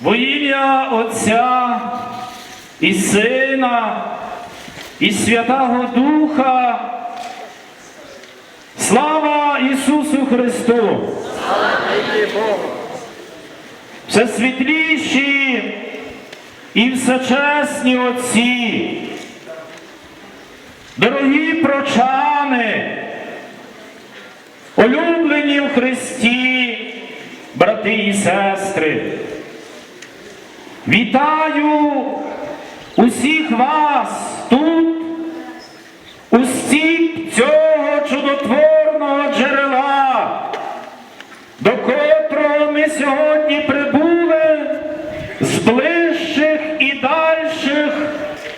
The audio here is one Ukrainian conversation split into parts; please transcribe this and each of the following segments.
Во ім'я Отця і Сина і Святого Духа. Слава Ісусу Христу! Всесвітліші і всечесні Отці, дорогі прочани, улюблені в Христі, брати і сестри. Вітаю усіх вас тут, у стіп цього чудотворного джерела, до котрого ми сьогодні прибули з ближчих і дальших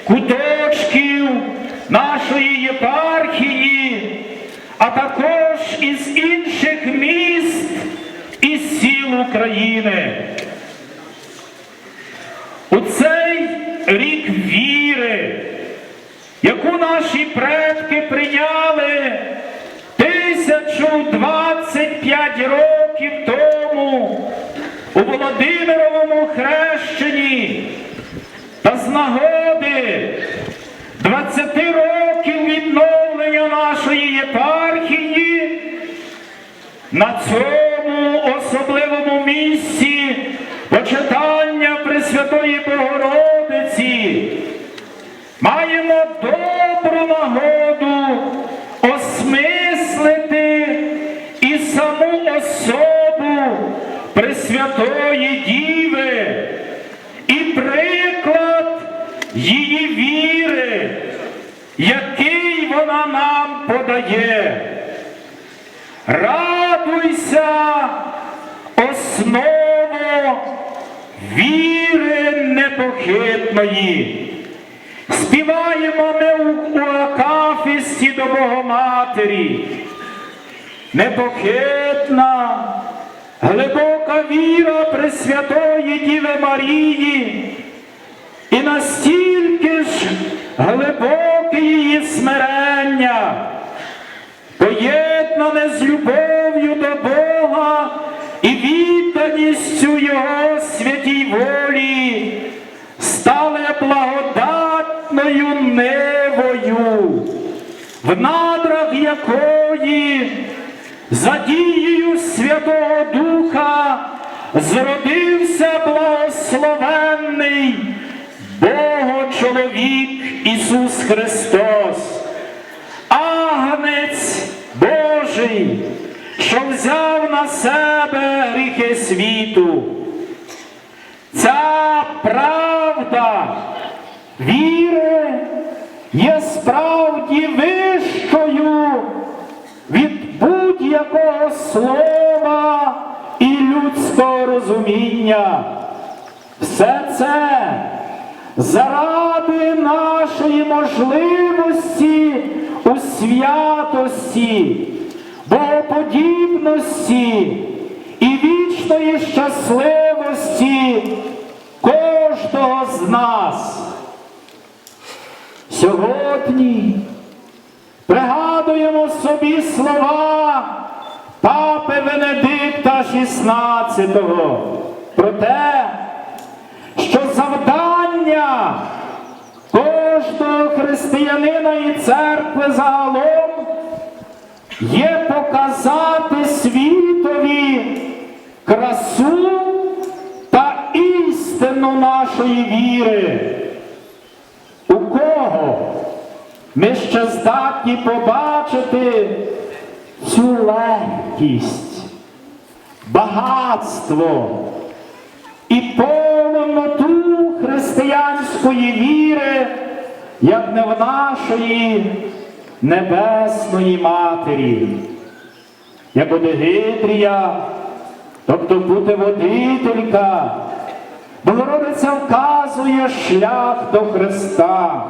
куточків нашої єпархії, а також із інших міст і сіл України. У цей рік віри, яку наші предки прийняли 1025 років тому у Володимировому хрещенні. Та з нагоди 20 років відновлення нашої єпархії на цьому особливому місці почитання Пресвятої Богородиці маємо добру Пресвятої Діви і приклад її віри, який вона нам подає. Радуйся, осново віри непохитної. Співаємо ми у Акафісті до Богоматері. Непохитна, глибока віра Пресвятої Діви Марії. І настільки ж глибоке її смирення поєднане з любов'ю до Бога і відданістю Його святій волі, стали благодатною невою, в надрах якої за дією Святого Духа зродився благословенний Богочоловік Ісус Христос. Агнець Божий, що взяв на себе гріхи світу. Ця правда віри є справді вищою від слова і людського розуміння. Все це заради нашої можливості у святості, богоподібності і вічної щасливості кожного з нас. Сьогодні пригадуємо собі слова папи Венедикта XVI про те, що завдання кожного християнина і церкви загалом є показати світові красу та істину нашої віри. У кого ми ще здатні побачити цю легкість, багатство і повноту християнської віри, як не в нашої Небесної Матері, як Одегитрія, тобто бути водителька, Богородиця вказує шлях до Христа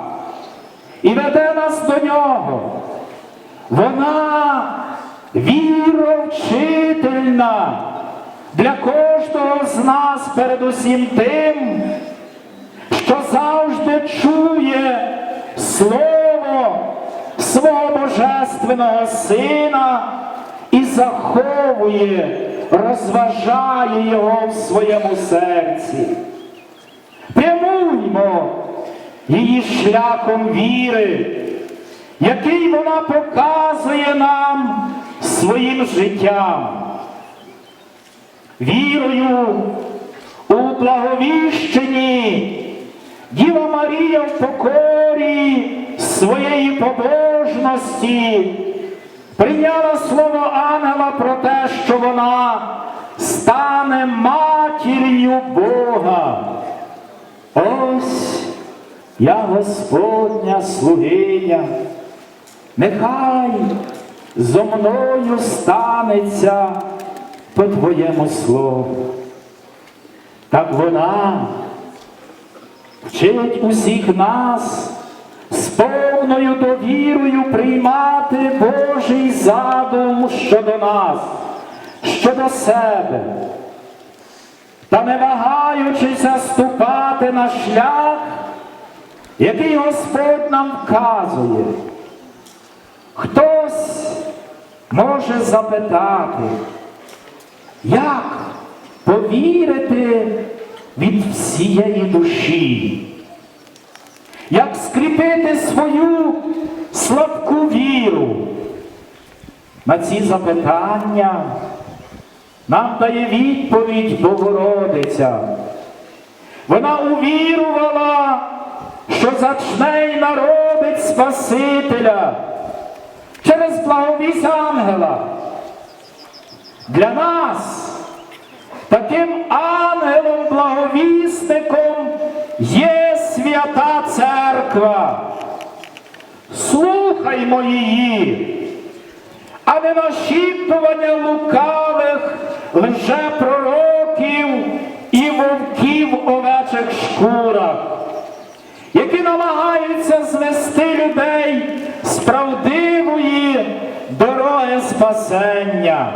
і веде нас до нього. Вона Віра вчительна для кожного з нас передусім тим, що завжди чує слово свого Божественного Сина і заховує, розважає його в своєму серці. Прямуймо її шляхом віри, який вона показує нам своїм життям. Вірою у благовіщенні Діва Марія в покорі своєї побожності прийняла слово ангела про те, що вона стане матір'ю Бога. Ось я Господня слугиня, нехай зо мною станеться по Твоєму слову. Так вона вчить усіх нас з повною довірою приймати Божий задум щодо нас, щодо себе, та не вагаючися ступати на шлях, який Господь нам вказує. Хтось може запитати, як повірити від всієї душі, як скріпити свою слабку віру. На ці запитання нам дає відповідь Богородиця. Вона увірувала, що зачне й народить Спасителя через благовість ангела. Для нас таким ангелом-благовісником є свята церква. Слухаймо її, а не нашіптування лукавих лжепророків і вовків овечих шкурах, які намагаються звести людей з правдивої дороги спасення.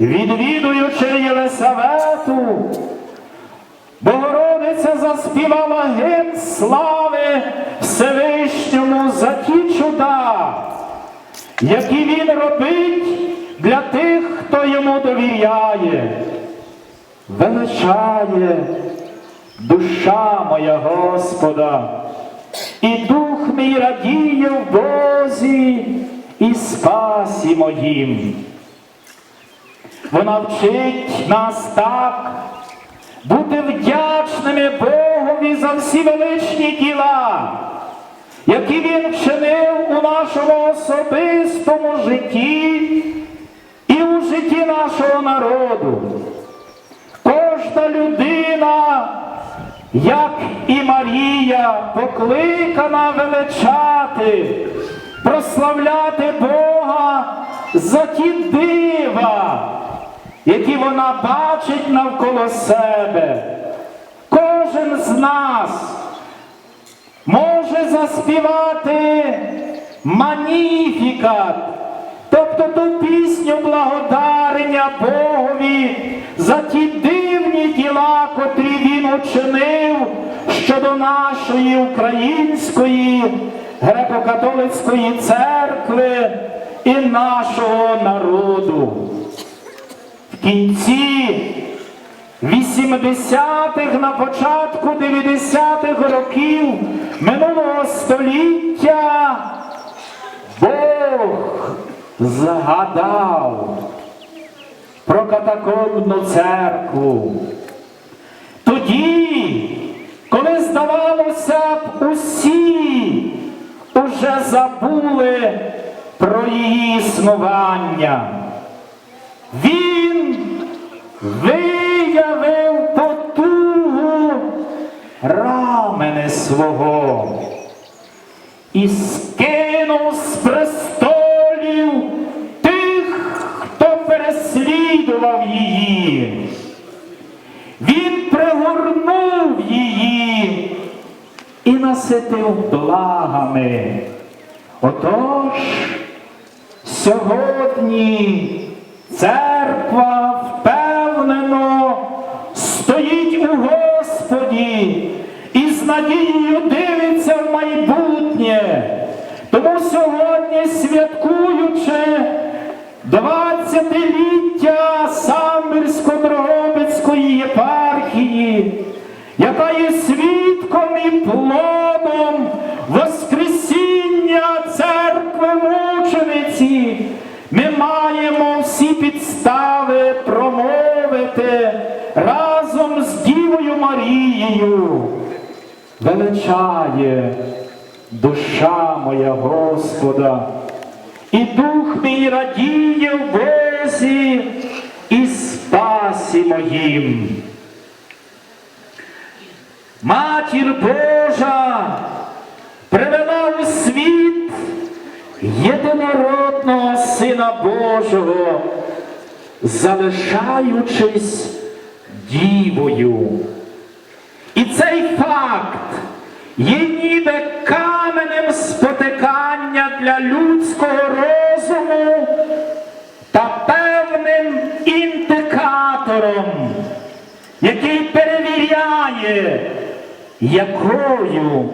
Відвідуючи Єлисавету, Богородиця заспівала гімн слави Всевишньому за ті чуда, які він робить для тих, хто йому довіряє. Величає душа моя Господа, і дух мій радіє в Бозі і спасі моїм. Вона вчить нас так бути вдячними Богові за всі величні діла, які Він вчинив у нашому особистому житті і у житті нашого народу. Кожна людина, як і Марія, покликана величати, прославляти Бога за ті дива, які вона бачить навколо себе. Кожен з нас може заспівати маніфікат, тобто ту пісню благодарення Богові за ті дивні діла, котрі він учинив щодо нашої української греко-католицької церкви і нашого народу. В кінці 80-х, на початку 90-х років минулого століття Бог згадав про катакомбну церкву. Тоді, коли здавалося б, усі уже забули про її існування. Він виявив потугу рамени свого і скинув з престолів тих, хто переслідував її. Він пригорнув її і наситив благами. Отож, сьогодні церква впевнено стоїть у Господі і з надією дивиться в майбутнє. Тому сьогодні, святкуючи 20-ліття Самбірсько-Дрогобицької єпархії, яка є свідком і плодом Воскресіння церкви мучениці ми маємо всі підстави промовити разом з Дівою Марією. Величає душа моя Господа, і дух мій радіє в Бозі і спасі моїм. Матір Божа привела у світ єдинородного Сина Божого, залишаючись дівою. І цей факт є ніби каменем спотикання для людського розуму та певним індикатором, який перевіряє, якою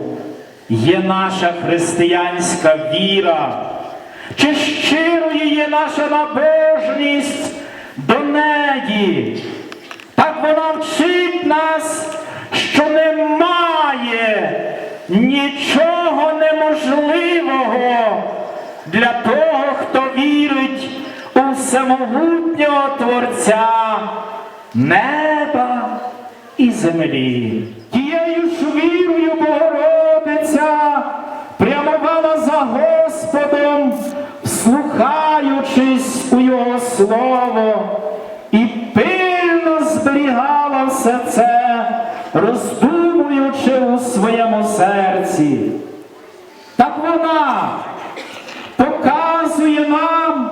є наша християнська віра, чи щирою є наша набожність до неї. Так вона вчить нас, що немає нічого неможливого для того, хто вірить у всемогутнього Творця неба і землі. Тією ж вірою Богородиця прямувала за Господом, вслухаючись у Його Слово, і пильно зберігала все це, роздумуючи у своєму серці. Так вона показує нам,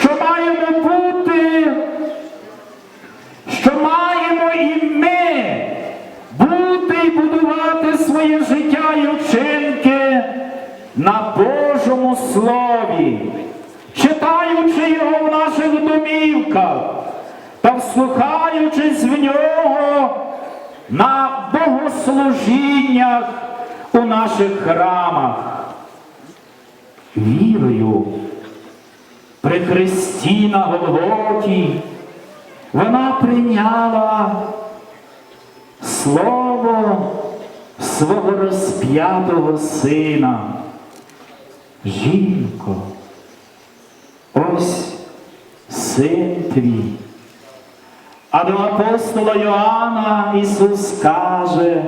що маємо бути що маємо і ми бути і будувати своє життя і вчинки на Божому Слові, читаючи його в наших домівках та вслухаючись в нього на богослужіннях у наших храмах. Вірою при Христі на Голгофі вона прийняла слово свого розп'ятого сина. Жінко, ось син твій. А до апостола Йоанна Ісус каже,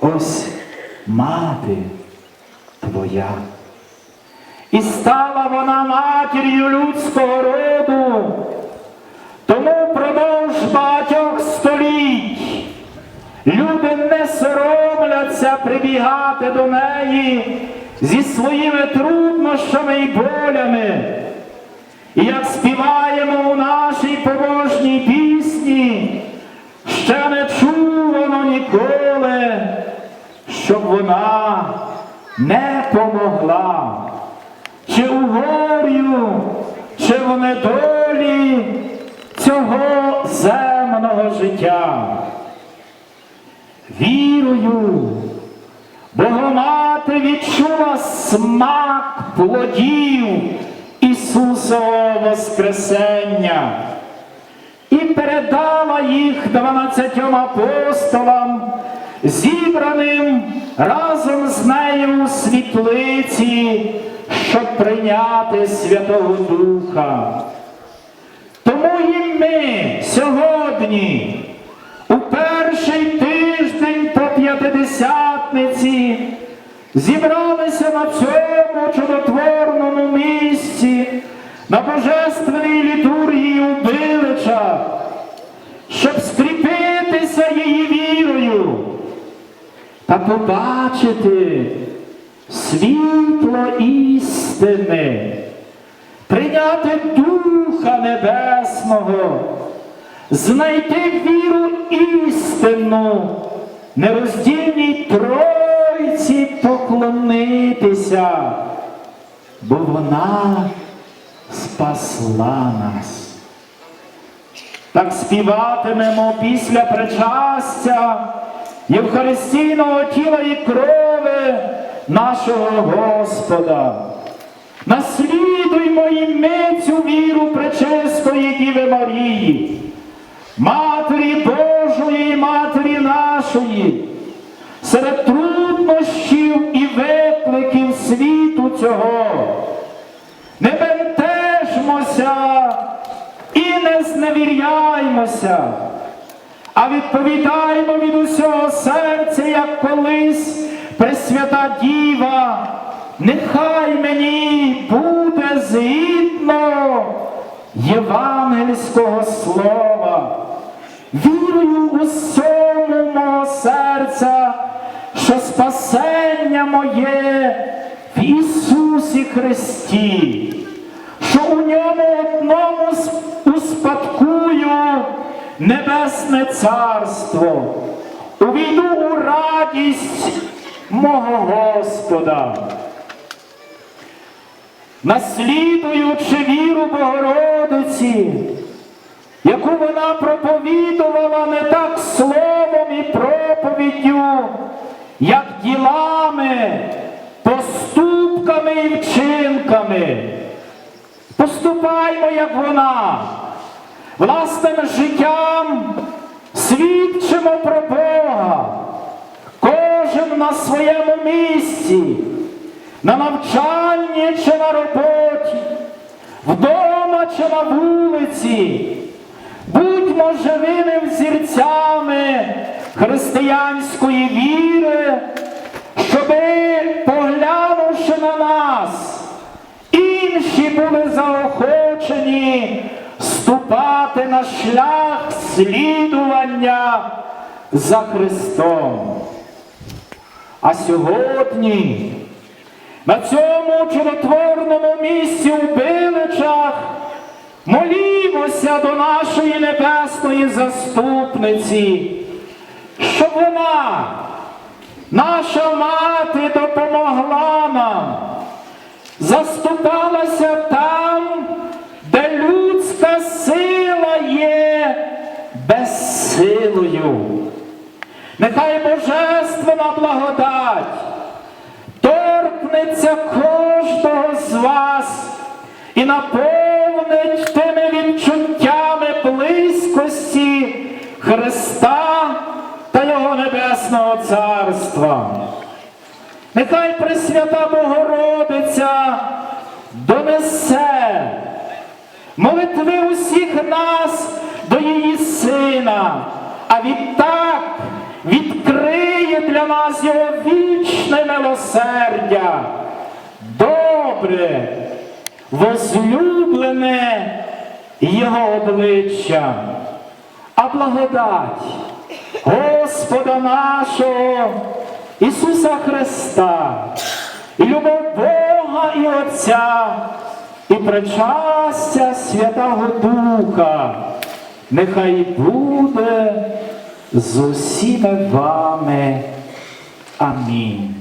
ось мати твоя. І стала вона матір'ю людського роду. Тому впродовж багатьох століть люди не соромляться прибігати до неї зі своїми труднощами і болями. І як співаємо у нашій побожній пісні, ще не чувано ніколи, щоб вона не помогла, чи у горю, чи в недолі цього земного життя. Вірою, Богомати відчула смак плодів Ісусового Воскресення і передала їх дванадцятьом апостолам, зібраним разом з нею у світлиці, щоб прийняти Святого Духа. Тому і ми сьогодні, у перший тиждень по п'ятидесятниці, зібралися на цьому чудотворному місці, на божественній літургії у Биличах, щоб скріпитися її вірою та побачити світло істини прийняти Духа Небесного, знайти віру істинну, нероздільній Тройці поклонитися, бо вона спасла нас. Так співатимемо після причастя Євхаристійного тіла і крови нашого Господа. Наслідуймо і ми цю віру пречистої Діви Марії, Матері Божої і Матері нашої, серед труднощів і викликів світу цього. Не бентежмося і не зневіряймося, а відповідаймо від усього серця, як колись Пресвята Діва, нехай мені буде згідно євангельського слова. Вірую у сьому мого серця, що спасення моє в Ісусі Христі, що у ньому одному небесне царство, увійду у радість мого Господа. Наслідуючи віру Богородиці, яку вона проповідувала не так словом і проповіддю, як ділами, поступками і вчинками. Поступаймо, як вона, власним життям свідчимо про Бога, кожен на своєму місці, на навчанні чи на роботі, вдома чи на вулиці. Будьмо живими взірцями християнської віри, щоби, поглянувши на нас, інші були заохочені ступати на шлях слідування за Христом. А сьогодні на цьому чудотворному місці у Биличах молімося до нашої небесної заступниці, щоб вона, наша мати, допомогла нам, заступалася там, безсилою. Нехай божественна благодать торкнеться кожного з вас і наповнить тими відчуттями близькості Христа та Його Небесного Царства. Нехай Пресвята Богородиця донесе молитви усіх нас до її сина, а відтак відкриє для нас його вічне милосердя, добре, возлюблене його обличчя, а благодать Господа нашого Ісуса Христа, і любов Бога і Отця, і причастя Святого Духа, нехай буде з усіми вами. Амінь.